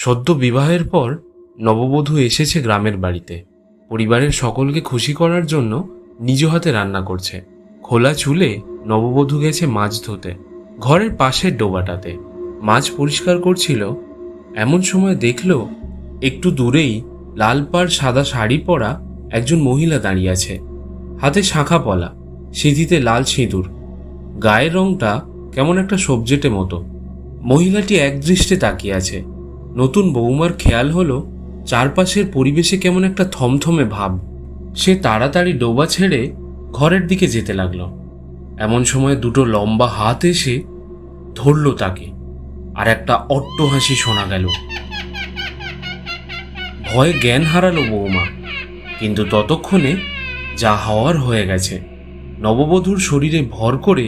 সদ্য বিবাহের পর নববধূ এসেছে গ্রামের বাড়িতে। পরিবারের সকলকে খুশি করার জন্য নিজ হাতে রান্না করছে। খোলা চুলে নববধূ গেছে মাছ ধুতে ঘরের পাশের ডোবাটাতে। মাছ পরিষ্কার করছিল। এমন সময় দেখল, একটু দূরেই লাল পাড় সাদা শাড়ি পরা একজন মহিলা দাঁড়িয়ে আছে। হাতে শাঁখা পলা, সিঁথিতে লাল সিঁদুর। গায়ের রংটা কেমন একটা সবজেটে মতো। মহিলাটি একদৃষ্টে তাকিয়ে আছে। নতুন বৌমার খেয়াল হলো, চারপাশের পরিবেশে কেমন একটা থমথমে ভাব। সে তাড়াতাড়ি ডোবা ছেড়ে ঘরের দিকে যেতে লাগল। এমন সময় দুটো লম্বা হাত এসে ধরল তাকে, আর একটা অট্ট হাসি শোনা গেল। ভয়ে জ্ঞান হারালো বৌমা কিন্তু ততক্ষণে যা হওয়ার হয়ে গেছে। নববধূর শরীরে ভর করে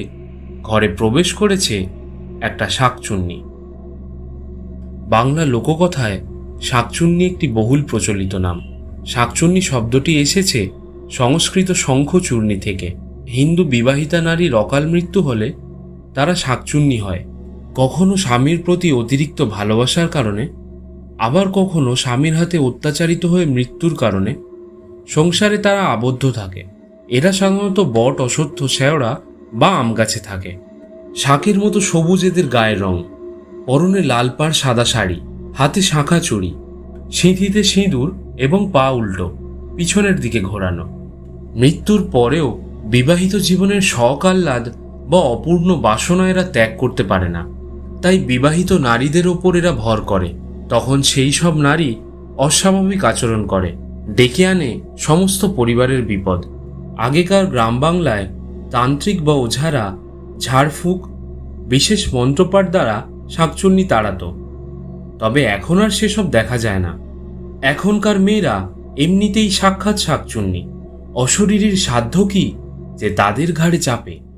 ঘরে প্রবেশ করেছে একটা শাকচুন্নি। বাংলা লোককথায় শাকচুন্নি একটি বহুল প্রচলিত নাম। শাকচুন্নি শব্দটি এসেছে সংস্কৃত শঙ্খচূর্ণি থেকে। হিন্দু বিবাহিতা নারীর অকাল মৃত্যু হলে তারা শাকচুন্নি হয়। কখনো স্বামীর প্রতি অতিরিক্ত ভালোবাসার কারণে, আবার কখনো স্বামীর হাতে অত্যাচারিত হয়ে মৃত্যুর কারণে সংসারে তারা আবদ্ধ থাকে। এরা সাধারণত বট অসত্য শেওড়া বা আম গাছে থাকে। শাকের মতো সবুজ এদের গায়ের রং। পরনে লাল পাড় সাদা শাড়ি, হাতে শাঁখা চুড়ি, সিঁথিতে সিঁদুর এবং পা উল্টো, পিছনের দিকে ঘোরানো। মৃত্যুর পরেও বিবাহিত জীবনের শখ আহ্লাদ বা অপূর্ণ বাসনা এরা ত্যাগ করতে পারে না। তাই বিবাহিত নারীদের ওপর এরা ভর করে। তখন সেই সব নারী অস্বাভাবিক আচরণ করে, ডেকে আনে সমস্ত পরিবারের বিপদ। আগেকার গ্রাম বাংলায় তান্ত্রিক বা ওঝারা, ঝাড়ফুঁক, বিশেষ মন্ত্রপাঠ দ্বারা শাকচুন্নি তাড়াতো। তবে এখন আর সেসব দেখা যায় না। এখনকার মেয়েরা এমনিতেই সাক্ষাৎ শাকচুন্নি। অশরীরের সাধ্য কি যে তাদের ঘাড়ে চাপে?